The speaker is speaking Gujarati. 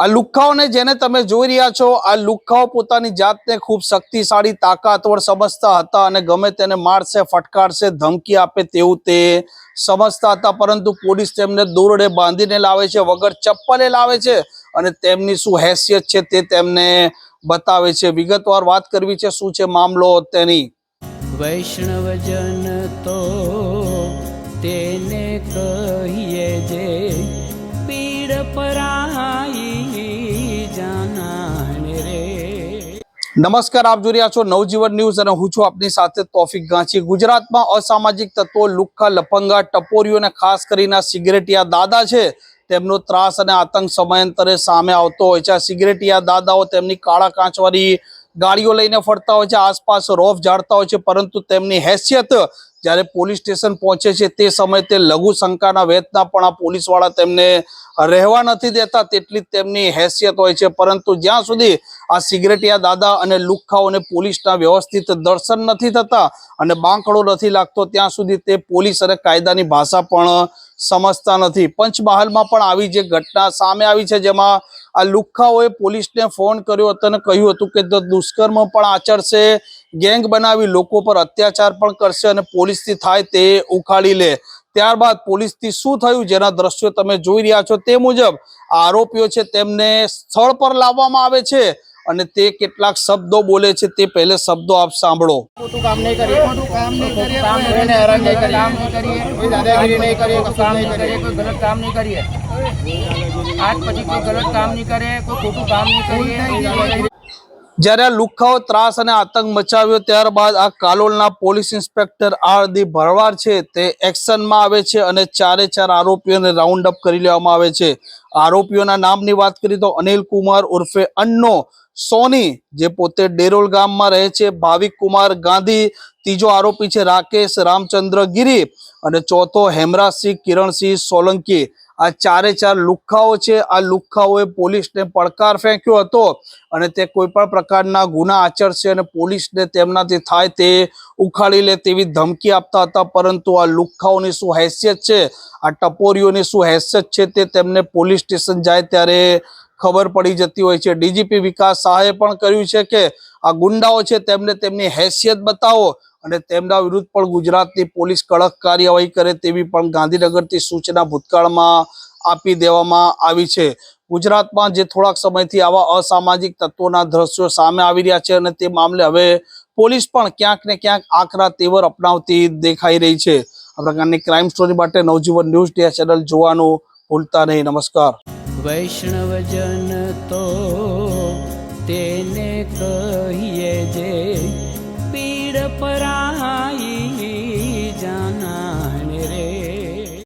આ લુખ્ખાઓને જેને તમે જોઈ રહ્યા છો, આ લુખ્ખાઓ પોતાની જાતને ખૂબ શક્તિશાળી, તાકાતવર સમજતા હતા અને ગમે તેને મારશે, ફટકારશે, ધમકી આપે તેવું તે સમજતા હતા. પરંતુ પોલીસ તેમને દોરડે બાંધીને લાવે છે, વગર ચપ્પલે લાવે છે અને તેમની શું હેસિયત છે તે તેમને બતાવે છે. વિગતવાર વાત કરવી છે, શું છે મામલો તેની? વૈષ્ણવજન તો તેને કહીએ નમસ્કાર, આપ જોઈ રહ્યા છો નવજીવન ન્યૂઝ અને હું છું આપની સાથે તોફિક ગાંચી. ગુજરાતમાં અસામાજિક તત્વો લુખ્ખા લફંગા ટપોરીઓ અને ખાસ કરીને સિગરેટિયા દાદા છે, તેમનો ત્રાસ અને આતંક સમયાંતરે સામે આવતો હોય છે. આ સિગરેટિયા દાદાઓ તેમની કાળા કાંચવાળી ગાડીઓ લઈને ફરતા હોય છે, આસપાસ રોફ જાળતા હોય છે, પરંતુ તેમની હેસિયત જ્યારે પોલીસ સ્ટેશન પહોંચે છે, તે સમયે તે લઘુ શંકાના વેતના પણ આ પોલીસવાળા તેમને રહેવા નથી દેતા, તેટલી તેમની હેસિયત હોય છે. પરંતુ જ્યાં સુધી આ સિગરેટિયા દાદા અને લુખ્ખાઓને પોલીસના વ્યવસ્થિત દર્શન નથી થતા અને બાંકડો નથી લાગતો, ત્યાં સુધી તે પોલીસ અને કાયદાની ભાષા પણ સમજતા નથી. પંચમહાલમાં પણ આવી જે ઘટના સામે આવી છે, જેમાં આ લુખ્ખાઓએ પોલીસને ફોન કર્યો હતો અને કહ્યું હતું કે દુષ્કર્મ પણ આચરશે ગેંગ બનાવી લોકો પર અત્યાચાર પણ કરશે અને પોલીસથી થાય તે ઉખાડી લે. ત્યારબાદ પોલીસથી શું થયું? જેના દ્રશ્યો તમે જોઈ રહ્યા છો તે મુજબ આરોપીઓ છે તેમને સ્થળ પર લાવવામાં આવે છે અને તે કેટલાક શબ્દો બોલે છે તે પહેલે શબ્દો આપ સાંભળો. ખોટું કામ નહીં કરીએ. ખોટું કામ નહીં કરીએ. કામ નહીં કરીએ. કોઈ દાદાગીરી નહીં કરીએ. કશું નહીં નહીં કરીએ. કરીએ. કોઈ ગલત કામ નહીં કરીએ. આજ પછી કોઈ ગલત કામ નહીં કરે કોઈ ખોટું કામ નહીં કરીએ જ્યારે આ લુખ્ખાઓ ત્રાસ અને આતંક મચાવ્યો ત્યારબાદ આ કાલોલના પોલીસ ઇન્સ્પેક્ટર આર દી ભરવાડ છે તે એક્શનમાં આવે છે અને ચારે ચાર આરોપીઓને રાઉન્ડ અપ કરી લેવામાં આવે છે. આરોપીઓના નામની વાત કરીએ તો અનિલ કુમાર ઉર્ફે અન્નો સોની જે પોતે ડેરોલ ગામમાં રહે છે ભાવિક કુમાર ગાંધી ત્રીજો આરોપી છે રાકેશ રામચંદ્ર ગીરી અને ચોથો હેમરાજસિંહ કિરણસિંહ સોલંકી. આ ચારે ચાર લુખ્ખાઓ છે. આ લુખ્ખાઓએ પોલીસને પડકાર ફેંક્યો હતો અને તે કોઈ પણ પ્રકારના ગુના આચરશે અને પોલીસને તેમનાથી થાય તે ઉખાડી લે તેવી ધમકી આપતા હતા. પરંતુ આ લુખ્ખાઓની શું હેસિયત છે? આ ટપોરીઓની શું હેસિયત છે તે તેમને પોલીસ સ્ટેશન જાય ત્યારે ખબર પડી જતી હોય છે. ડીજીપી વિકાસ શાહે પણ કહ્યું છે કે આ ગુંડાઓ છે તેમને તેમની હેસિયત બતાવો. અને તેમના વિરુદ્ધ પણ ગુજરાતની પોલીસ કડક કાર્યવાહી કરે તેવી પણ ગાંધીનગરથી સૂચના ભૂતકાળમાં આપી દેવામાં આવી છે. ગુજરાતમાં જે થોડાક સમયથી આવા અસામાજિક તત્વોના દ્રશ્યો સામે આવી રહ્યા છે અને તે મામલે હવે પોલીસ પણ ક્યાંક ને ક્યાંક આકરા તેવર અપનાવતી દેખાઈ રહી છે. આ પ્રકારની ક્રાઇમ સ્ટોરી માટે નવજીવન ન્યૂઝ ડે ચેનલ જોવાનું ભૂલતા નહીં. નમસ્કાર. વૈષ્ણવજન તો તેને કહીએ જે separar.